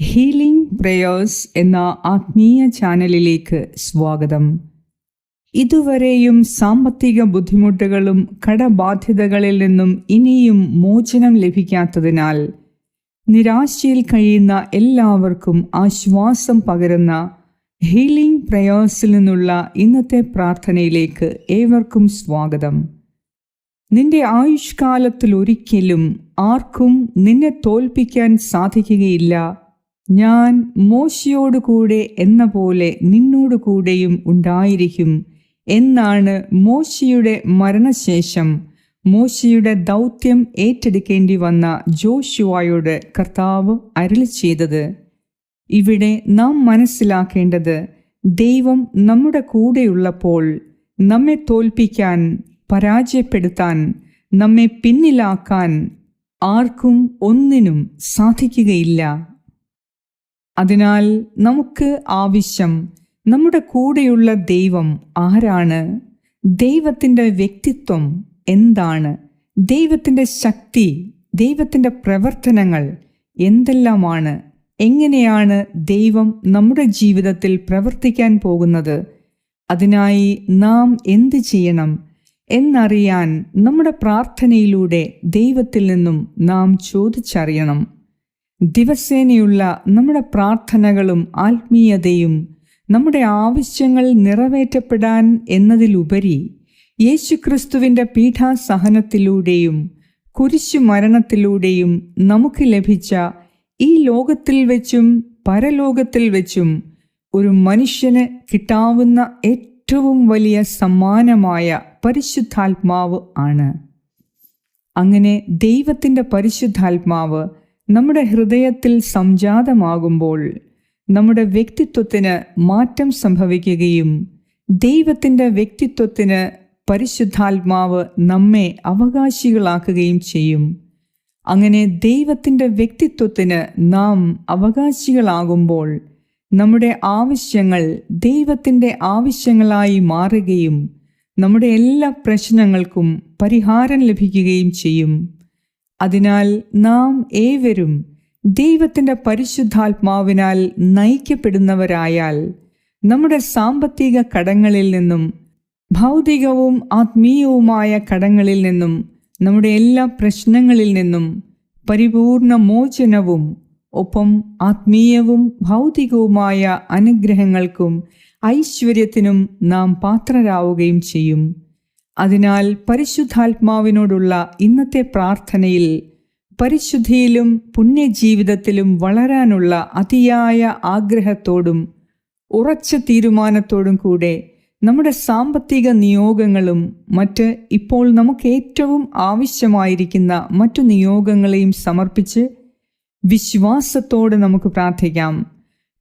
Healing prayers എന്ന ആത്മീയ ചാനലിലേക്ക് സ്വാഗതം. ഇതുവരെയും സാമ്പത്തിക ബുദ്ധിമുട്ടുകളും കടബാധ്യതകളിൽ നിന്നും ഇനിയും മോചനം ലഭിക്കാത്തതിനാൽ നിരാശയിൽ കഴിയുന്ന എല്ലാവർക്കും ആശ്വാസം പകരുന്ന ഹീലിംഗ് പ്രേയേഴ്സിൽ നിന്നുള്ള ഇന്നത്തെ പ്രാർത്ഥനയിലേക്ക് ഏവർക്കും സ്വാഗതം. നിന്റെ ആയുഷ്കാലത്തിൽ ഒരിക്കലും ആർക്കും നിന്നെ തോൽപ്പിക്കാൻ സാധിക്കുകയില്ല. ഞാൻ മോശയോടുകൂടെ എന്ന പോലെ നിന്നോടുകൂടെയും ഉണ്ടായിരിക്കും എന്നാണ് മോശിയുടെ മരണശേഷം മോശിയുടെ ദൗത്യം ഏറ്റെടുക്കേണ്ടി വന്ന ജോഷുവായോട് കർത്താവ് അരുളി ചെയ്തത്. ഇവിടെ നാം മനസ്സിലാക്കേണ്ടത് ദൈവം നമ്മുടെ കൂടെയുള്ളപ്പോൾ നമ്മെ തോൽപ്പിക്കാൻ പരാജയപ്പെടുത്താൻ നമ്മെ പിന്നിലാക്കാൻ ആർക്കും ഒന്നിനും സാധിക്കുകയില്ല. അതിനാൽ നമുക്ക് ആവശ്യം നമ്മുടെ കൂടെയുള്ള ദൈവം ആരാണ്? ദൈവത്തിന്റെ വ്യക്തിത്വം എന്താണ്? ദൈവത്തിന്റെ ശക്തി ദൈവത്തിന്റെ പ്രവർത്തനങ്ങൾ എന്തെല്ലാമാണ്? എങ്ങനെയാണ് ദൈവം നമ്മുടെ ജീവിതത്തിൽ പ്രവർത്തിക്കാൻ പോകുന്നത്? അതിനായി നാം എന്ത് ചെയ്യണം എന്നറിയാൻ നമ്മുടെ പ്രാർത്ഥനയിലൂടെ ദൈവത്തിൽ നിന്നും നാം ചോദിച്ചറിയണം. ദിവസേനയുള്ള നമ്മുടെ പ്രാർത്ഥനകളും ആത്മീയതയും നമ്മുടെ ആവശ്യങ്ങൾ നിറവേറ്റപ്പെടാൻ എന്നതിലുപരി യേശുക്രിസ്തുവിന്റെ പീഠാസഹനത്തിലൂടെയും കുരിശു മരണത്തിലൂടെയും നമുക്ക് ലഭിച്ച ഈ ലോകത്തിൽ വെച്ചും പരലോകത്തിൽ വെച്ചും ഒരു മനുഷ്യന് കിട്ടാവുന്ന ഏറ്റവും വലിയ സമ്മാനമായ പരിശുദ്ധാത്മാവ് ആണ്. അങ്ങനെ ദൈവത്തിന്റെ പരിശുദ്ധാത്മാവ് നമ്മുടെ ഹൃദയത്തിൽ സംജാതമാകുമ്പോൾ നമ്മുടെ വ്യക്തിത്വത്തിന് മാറ്റം സംഭവിക്കുകയും ദൈവത്തിന്റെ വ്യക്തിത്വത്തിന് പരിശുദ്ധാത്മാവ് നമ്മെ അവകാശികളാക്കുകയും ചെയ്യും. അങ്ങനെ ദൈവത്തിന്റെ വ്യക്തിത്വത്തിന് നാം അവകാശികളാകുമ്പോൾ നമ്മുടെ ആവശ്യങ്ങൾ ദൈവത്തിന്റെ ആവശ്യങ്ങളായി മാറുകയും നമ്മുടെ എല്ലാ പ്രശ്നങ്ങൾക്കും പരിഹാരം ലഭിക്കുകയും ചെയ്യും. അതിനാൽ നാം ഏവരും ദൈവത്തിന്റെ പരിശുദ്ധാത്മാവിനാൽ നയിക്കപ്പെടുന്നവരായാൽ നമ്മുടെ സാമ്പത്തിക കടങ്ങളിൽ നിന്നും ഭൗതികവും ആത്മീയവുമായ കടങ്ങളിൽ നിന്നും നമ്മുടെ എല്ലാ പ്രശ്നങ്ങളിൽ നിന്നും പരിപൂർണ മോചനവും ഒപ്പം ആത്മീയവും ഭൗതികവുമായ അനുഗ്രഹങ്ങൾക്കും ഐശ്വര്യത്തിനും നാം പാത്രരാവുകയും ചെയ്യും. അതിനാൽ പരിശുദ്ധാത്മാവിനോടുള്ള ഇന്നത്തെ പ്രാർത്ഥനയിൽ പരിശുദ്ധിയിലും പുണ്യജീവിതത്തിലും വളരാനുള്ള അതിയായ ആഗ്രഹത്തോടും ഉറച്ച തീരുമാനത്തോടും കൂടെ നമ്മുടെ സാമ്പത്തിക നിയോഗങ്ങളും മറ്റ് ഇപ്പോൾ നമുക്ക് ഏറ്റവും ആവശ്യമായിരിക്കുന്ന മറ്റു നിയോഗങ്ങളെയും സമർപ്പിച്ച് വിശ്വാസത്തോടെ നമുക്ക് പ്രാർത്ഥിക്കാം.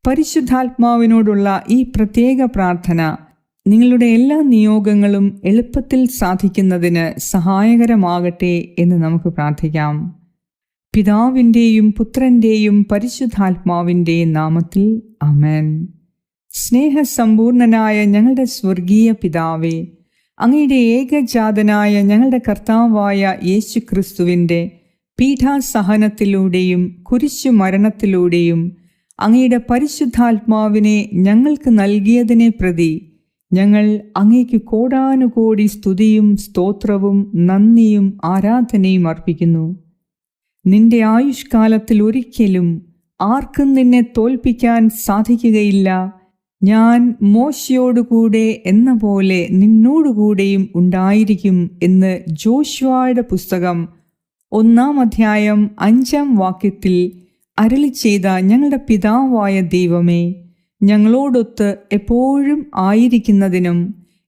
പരിശുദ്ധാത്മാവിനോടുള്ള ഈ പ്രത്യേക പ്രാർത്ഥന നിങ്ങളുടെ എല്ലാ നിയോഗങ്ങളും എളുപ്പത്തിൽ സാധിക്കുന്നതിന് സഹായകരമാകട്ടെ എന്ന് നമുക്ക് പ്രാർത്ഥിക്കാം. പിതാവിന്റെയും പുത്രന്റെയും പരിശുദ്ധാത്മാവിന്റെയും നാമത്തിൽ അമേൻ സ്നേഹസമ്പൂർണനായ ഞങ്ങളുടെ സ്വർഗീയ പിതാവേ അങ്ങയുടെ ഏകജാതനായ ഞങ്ങളുടെ കർത്താവായ യേശു ക്രിസ്തുവിന്റെ പീഠാസഹനത്തിലൂടെയും കുരിശു മരണത്തിലൂടെയും അങ്ങയുടെ പരിശുദ്ധാത്മാവിനെ ഞങ്ങൾക്ക് നൽകിയതിനെ പ്രതി ഞങ്ങൾ അങ്ങേക്ക് കോടാനുകോടി സ്തുതിയും സ്തോത്രവും നന്ദിയും ആരാധനയും അർപ്പിക്കുന്നു. നിന്റെ ആയുഷ്കാലത്തിൽ ഒരിക്കലും ആർക്കും നിന്നെ തോൽപ്പിക്കാൻ സാധിക്കുകയില്ല. ഞാൻ മോശയോടുകൂടെ എന്ന പോലെ നിന്നോടുകൂടെയും ഉണ്ടായിരിക്കും എന്ന് ജോഷ്വായുടെ പുസ്തകം ഒന്നാം അധ്യായം അഞ്ചാം വാക്യത്തിൽ അരളി ചെയ്ത ഞങ്ങളുടെ പിതാവായ ദൈവമേ ഞങ്ങളോടൊത്ത് എപ്പോഴും ആയിരിക്കുന്നതിനും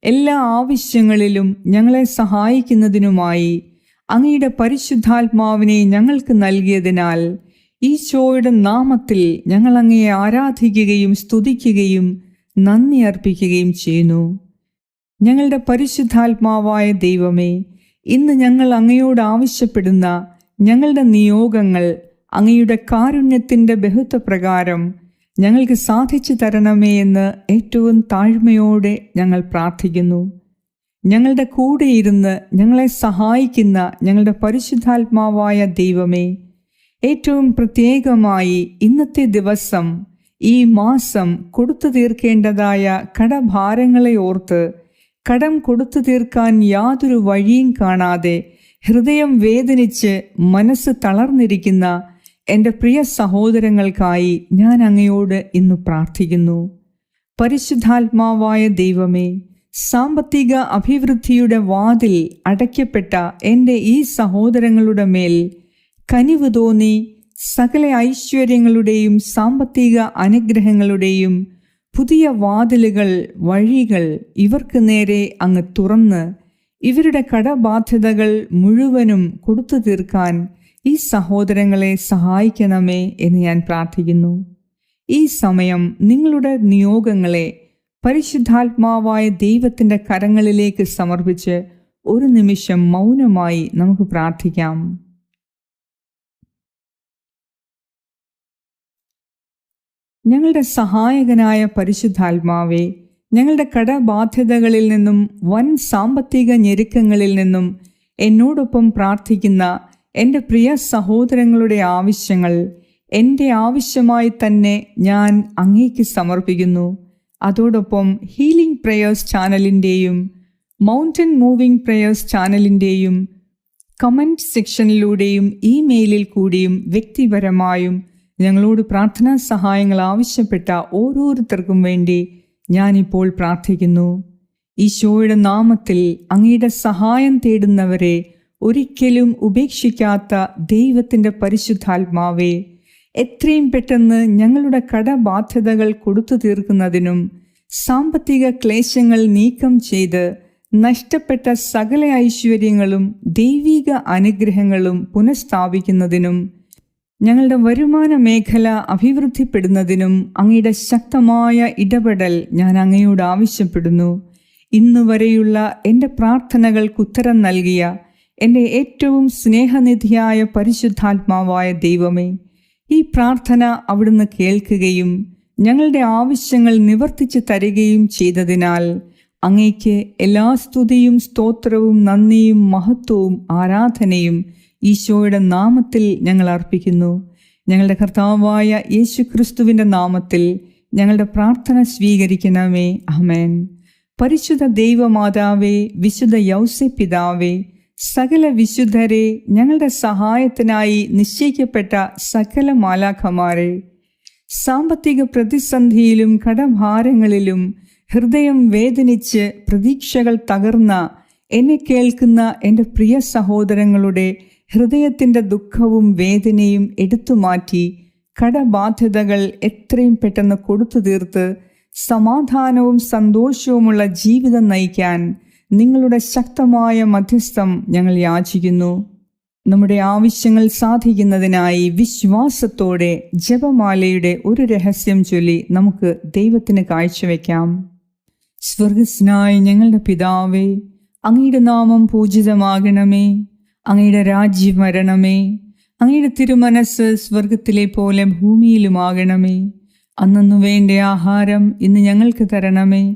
എല്ലാ ആവശ്യങ്ങളിലും ഞങ്ങളെ സഹായിക്കുന്നതിനുമായി അങ്ങയുടെ പരിശുദ്ധാത്മാവിനെ ഞങ്ങൾക്ക് നൽകിയതിനാൽ ഈശോയുടെ നാമത്തിൽ ഞങ്ങൾ അങ്ങയെ ആരാധിക്കുകയും സ്തുതിക്കുകയും നന്ദി അർപ്പിക്കുകയും ചെയ്യുന്നു. ഞങ്ങളുടെ പരിശുദ്ധാത്മാവായ ദൈവമേ ഇന്ന് ഞങ്ങൾ അങ്ങയോട് ആവശ്യപ്പെടുന്ന ഞങ്ങളുടെ നിയോഗങ്ങൾ അങ്ങയുടെ കാരുണ്യത്തിന്റെ ബഹുത്വപ്രകാരം ഞങ്ങൾക്ക് സാധിച്ചു തരണമേ എന്ന് ഏറ്റവും താഴ്മയോടെ ഞങ്ങൾ പ്രാർത്ഥിക്കുന്നു. ഞങ്ങളുടെ കൂടെ ഇരുന്ന് ഞങ്ങളെ സഹായിക്കുന്ന ഞങ്ങളുടെ പരിശുദ്ധാത്മാവായ ദൈവമേ ഏറ്റവും പ്രത്യേകമായി ഇന്നത്തെ ദിവസം ഈ മാസം കൊടുത്തു തീർക്കേണ്ടതായ കടഭാരങ്ങളെ ഓർത്ത് കടം കൊടുത്തു തീർക്കാൻ യാതൊരു വഴിയും കാണാതെ ഹൃദയം വേദനിച്ച് മനസ്സ് തളർന്നിരിക്കുന്ന എന്റെ പ്രിയ സഹോദരങ്ങൾക്കായി ഞാൻ അങ്ങയോട് ഇന്ന് പ്രാർത്ഥിക്കുന്നു. പരിശുദ്ധാത്മാവായ ദൈവമേ സാമ്പത്തിക അഭിവൃദ്ധിയുടെ വാതിൽ അടയ്ക്കപ്പെട്ട എന്റെ ഈ സഹോദരങ്ങളുടെ മേൽ കനിവ് തോന്നി സകല ഐശ്വര്യങ്ങളുടെയും സാമ്പത്തിക അനുഗ്രഹങ്ങളുടെയും പുതിയ വാതിലുകൾ വഴികൾ ഇവർക്ക് നേരെ അങ്ങ് തുറന്ന് ഇവരുടെ കടബാധ്യതകൾ മുഴുവനും കൊടുത്തു തീർക്കാൻ ഈ സഹോദരങ്ങളെ സഹായിക്കണമേ എന്ന് ഞാൻ പ്രാർത്ഥിക്കുന്നു. ഈ സമയം നിങ്ങളുടെ നിയോഗങ്ങളെ പരിശുദ്ധാത്മാവായ ദൈവത്തിന്റെ കരങ്ങളിലേക്ക് സമർപ്പിച്ച് ഒരു നിമിഷം മൗനമായി നമുക്ക് പ്രാർത്ഥിക്കാം. ഞങ്ങളുടെ സഹായകനായ പരിശുദ്ധാത്മാവെ ഞങ്ങളുടെ കടബാധ്യതകളിൽ നിന്നും വൻ സാമ്പത്തിക ഞെരുക്കങ്ങളിൽ നിന്നും എന്നോടൊപ്പം പ്രാർത്ഥിക്കുന്ന എന്റെ പ്രിയ സഹോദരങ്ങളുടെ ആവശ്യങ്ങൾ എന്റെ ആവശ്യമായി തന്നെ ഞാൻ അങ്ങേക്ക് സമർപ്പിക്കുന്നു. അതോടൊപ്പം ഹീലിംഗ് പ്രേയേഴ്സ് ചാനലിന്റെയും മൗണ്ടൻ മൂവിംഗ് പ്രേയേഴ്സ് ചാനലിന്റെയും കമന്റ് സെക്ഷനിലൂടെയും ഇമെയിലിൽ കൂടിയും വ്യക്തിപരമായും ഞങ്ങളോട് പ്രാർത്ഥനാ സഹായങ്ങൾ ആവശ്യപ്പെട്ട ഓരോരുത്തർക്കും വേണ്ടി ഞാനിപ്പോൾ പ്രാർത്ഥിക്കുന്നു. ഈശോയുടെ നാമത്തിൽ അങ്ങയുടെ സഹായം തേടുന്നവരെ ഒരിക്കലും ഉപേക്ഷിക്കാത്ത ദൈവത്തിന്റെ പരിശുദ്ധാത്മാവേ എത്രയും പെട്ടെന്ന് ഞങ്ങളുടെ കടബാധ്യതകൾ കൊടുത്തു തീർക്കുന്നതിനും സാമ്പത്തിക ക്ലേശങ്ങൾ നീക്കം ചെയ്ത് നഷ്ടപ്പെട്ട സകല ഐശ്വര്യങ്ങളും ദൈവിക അനുഗ്രഹങ്ങളും പുനഃസ്ഥാപിക്കുന്നതിനും ഞങ്ങളുടെ വരുമാന മേഖല അഭിവൃദ്ധിപ്പെടുന്നതിനും അങ്ങയുടെ ശക്തമായ ഇടപെടൽ ഞാൻ അങ്ങയോട് ആവശ്യപ്പെടുന്നു. ഇന്നുവരെയുള്ള എന്റെ പ്രാർത്ഥനകൾക്കുത്തരം നൽകിയ എന്റെ ഏറ്റവും സ്നേഹനിധിയായ പരിശുദ്ധാത്മാവായ ദൈവമേ ഈ പ്രാർത്ഥന അവിടുന്ന് കേൾക്കുകയും ഞങ്ങളുടെ ആവശ്യങ്ങൾ നിവർത്തിച്ചു തരികയും ചെയ്തതിനാൽ അങ്ങയ്ക്ക് എല്ലാ സ്തുതിയും സ്തോത്രവും നന്ദിയും മഹത്വവും ആരാധനയും ഈശോയുടെ നാമത്തിൽ ഞങ്ങൾ അർപ്പിക്കുന്നു. ഞങ്ങളുടെ കർത്താവായ യേശു ക്രിസ്തുവിന്റെ നാമത്തിൽ ഞങ്ങളുടെ പ്രാർത്ഥന സ്വീകരിക്കണമേ. അമേൻ പരിശുദ്ധ ദൈവമാതാവേ വിശുദ്ധ യൗസെ പിതാവേ സകല വിശുദ്ധരെ ഞങ്ങളുടെ സഹായത്തിനായി നിശ്ചയിക്കപ്പെട്ട സകല മാലാഖമാരെ സാമ്പത്തിക പ്രതിസന്ധിയിലും കടഭാരങ്ങളിലും ഹൃദയം വേദനിച്ച് പ്രതീക്ഷകൾ തകർന്ന എന്നെ കേൾക്കുന്ന എന്റെ പ്രിയ സഹോദരങ്ങളുടെ ഹൃദയത്തിന്റെ ദുഃഖവും വേദനയും എടുത്തുമാറ്റി കടബാധ്യതകൾ എത്രയും പെട്ടെന്ന് കൊടുത്തു തീർത്ത് സമാധാനവും സന്തോഷവുമുള്ള ജീവിതം നയിക്കാൻ നിങ്ങളുടെ ശക്തമായ മധ്യസ്ഥം ഞങ്ങൾ യാചിക്കുന്നു. നമ്മുടെ ആവശ്യങ്ങൾ സാധിക്കുന്നതിനായി വിശ്വാസത്തോടെ ജപമാലയുടെ ഒരു രഹസ്യം ചൊല്ലി നമുക്ക് ദൈവത്തിന് കാഴ്ചവെക്കാം. സ്വർഗസ്നായ ഞങ്ങളുടെ പിതാവേ അങ്ങയുടെ നാമം പൂജിതമാകണമേ. അങ്ങയുടെ രാജ്യം വരണമേ. അങ്ങയുടെ തിരുമനസ് സ്വർഗത്തിലെ പോലെ ഭൂമിയിലുമാകണമേ. അന്നു വേണ്ട ആഹാരം ഇന്ന് ഞങ്ങൾക്ക് തരണമേ.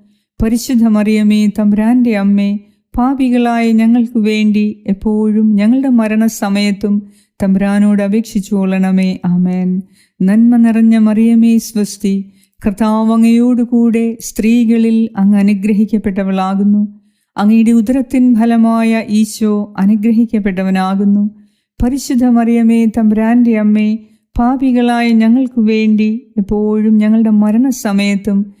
പരിശുദ്ധ മറിയമേ തമ്പ്രാന്റെ അമ്മേ പാപികളായ ഞങ്ങൾക്ക് വേണ്ടി എപ്പോഴും ഞങ്ങളുടെ മരണസമയത്തും തമ്പ്രാനോട് അപേക്ഷിച്ചു കൊള്ളണമേ ആമേൻ. നന്മ നിറഞ്ഞ മറിയമേ സ്വസ്തി കർത്താവങ്ങയോടുകൂടെ സ്ത്രീകളിൽ അങ്ങ് അനുഗ്രഹിക്കപ്പെട്ടവളാകുന്നു. അങ്ങയുടെ ഉദരത്തിൻ ഫലമായ ഈശോ അനുഗ്രഹിക്കപ്പെട്ടവനാകുന്നു. പരിശുദ്ധ മറിയമേ തമ്പ്രാന്റെ അമ്മേ പാപികളായ ഞങ്ങൾക്ക് വേണ്ടി എപ്പോഴും ഞങ്ങളുടെ മരണസമയത്തും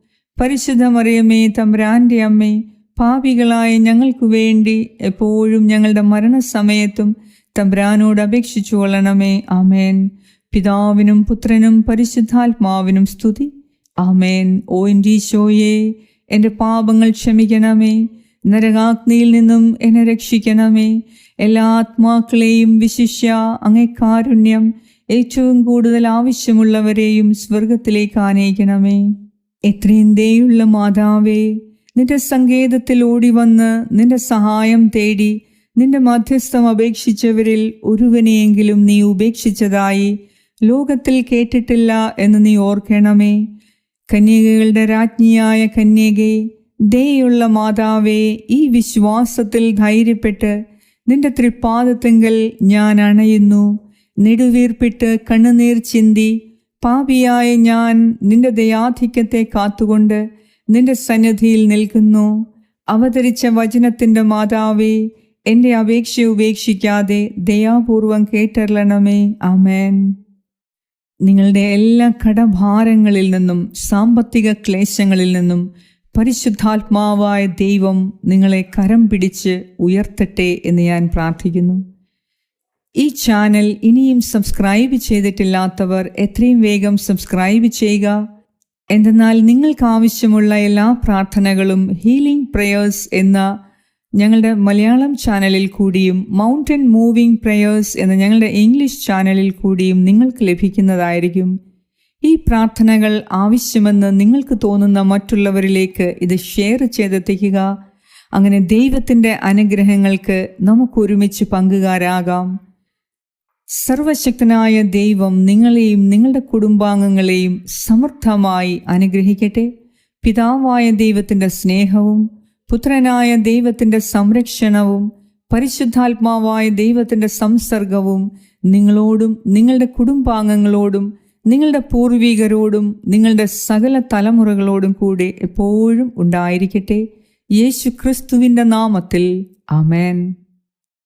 പരിശുദ്ധ മറിയമ്മേ തമ്പ്രാന്റെ അമ്മേ പാപികളായ ഞങ്ങൾക്കു വേണ്ടി എപ്പോഴും ഞങ്ങളുടെ മരണസമയത്തും തമ്പ്രാനോട് അപേക്ഷിച്ചു കൊള്ളണമേ. ആമേൻ. പിതാവിനും പുത്രനും പരിശുദ്ധാത്മാവിനും സ്തുതി. ആമേൻ. ഓ ഇൻഡീശോയെ എന്റെ പാപങ്ങൾ ക്ഷമിക്കണമേ. നരകാഗ്നിയിൽ നിന്നും എന്നെ രക്ഷിക്കണമേ. എല്ലാ ആത്മാക്കളെയും വിശിഷ്യ അങ്ങേ കാരുണ്യം ഏറ്റവും കൂടുതൽ ആവശ്യമുള്ളവരെയും സ്വർഗത്തിലേക്ക് ആനയിക്കണമേ. എത്രയും ദയുള്ള മാതാവേ നിന്റെ സങ്കേതത്തിൽ ഓടി വന്ന് നിന്റെ സഹായം തേടി നിന്റെ മധ്യസ്ഥം അപേക്ഷിച്ചവരിൽ ഒരുവനെയെങ്കിലും നീ ഉപേക്ഷിച്ചതായി ലോകത്തിൽ കേട്ടിട്ടില്ല എന്ന് നീ ഓർക്കണമേ. കന്യകകളുടെ രാജ്ഞിയായ കന്യകെ ദയുള്ള മാതാവേ ഈ വിശ്വാസത്തിൽ ധൈര്യപ്പെട്ട് നിന്റെ തൃപ്പാദത്തെങ്കിൽ ഞാൻ അണയുന്നു. നെടുവീർപ്പിട്ട് കണ്ണുനീർ ചിന്തി പാപിയായ ഞാൻ നിന്റെ ദയാധിക്യത്തെ കാത്തുകൊണ്ട് നിന്റെ സന്നിധിയിൽ നിൽക്കുന്നു. അവതരിച്ച വചനത്തിന്റെ മാതാവേ എന്റെ അപേക്ഷ ഉപേക്ഷിക്കാതെ ദയാപൂർവം കേട്ടറിയണമേ ആമേൻ. നിങ്ങളുടെ എല്ലാ കടഭാരങ്ങളിൽ നിന്നും സാമ്പത്തിക ക്ലേശങ്ങളിൽ നിന്നും പരിശുദ്ധാത്മാവായ ദൈവം നിങ്ങളെ കരം പിടിച്ച് ഉയർത്തട്ടെ എന്ന് ഞാൻ പ്രാർത്ഥിക്കുന്നു. ഈ ചാനൽ ഇനിയും സബ്സ്ക്രൈബ് ചെയ്തിട്ടില്ലാത്തവർ എത്രയും വേഗം സബ്സ്ക്രൈബ് ചെയ്യുക. എന്തെന്നാൽ നിങ്ങൾക്ക് ആവശ്യമുള്ള എല്ലാ പ്രാർത്ഥനകളും ഹീലിംഗ് പ്രയേഴ്സ് എന്ന ഞങ്ങളുടെ മലയാളം ചാനലിൽ കൂടിയും മൗണ്ടൻ മൂവിംഗ് പ്രയേഴ്സ് എന്ന ഞങ്ങളുടെ ഇംഗ്ലീഷ് ചാനലിൽ കൂടിയും നിങ്ങൾക്ക് ലഭിക്കുന്നതായിരിക്കും. ഈ പ്രാർത്ഥനകൾ ആവശ്യമെന്ന് നിങ്ങൾക്ക് തോന്നുന്ന മറ്റുള്ളവരിലേക്ക് ഇത് ഷെയർ ചെയ്തെത്തിക്കുക. അങ്ങനെ ദൈവത്തിന്റെ അനുഗ്രഹങ്ങൾക്ക് നമുക്കൊരുമിച്ച് പങ്കുകാരാകാം. സർവശക്തനായ ദൈവം നിങ്ങളെയും നിങ്ങളുടെ കുടുംബാംഗങ്ങളെയും സമർത്ഥമായി അനുഗ്രഹിക്കട്ടെ. പിതാവായ ദൈവത്തിന്റെ സ്നേഹവും പുത്രനായ ദൈവത്തിന്റെ സംരക്ഷണവും പരിശുദ്ധാത്മാവായ ദൈവത്തിന്റെ സംസർഗവും നിങ്ങളോടും നിങ്ങളുടെ കുടുംബാംഗങ്ങളോടും നിങ്ങളുടെ പൂർവികരോടും നിങ്ങളുടെ സകല തലമുറകളോടും കൂടെ എപ്പോഴും ഉണ്ടായിരിക്കട്ടെ. യേശു ക്രിസ്തുവിന്റെ നാമത്തിൽ. അമേൻ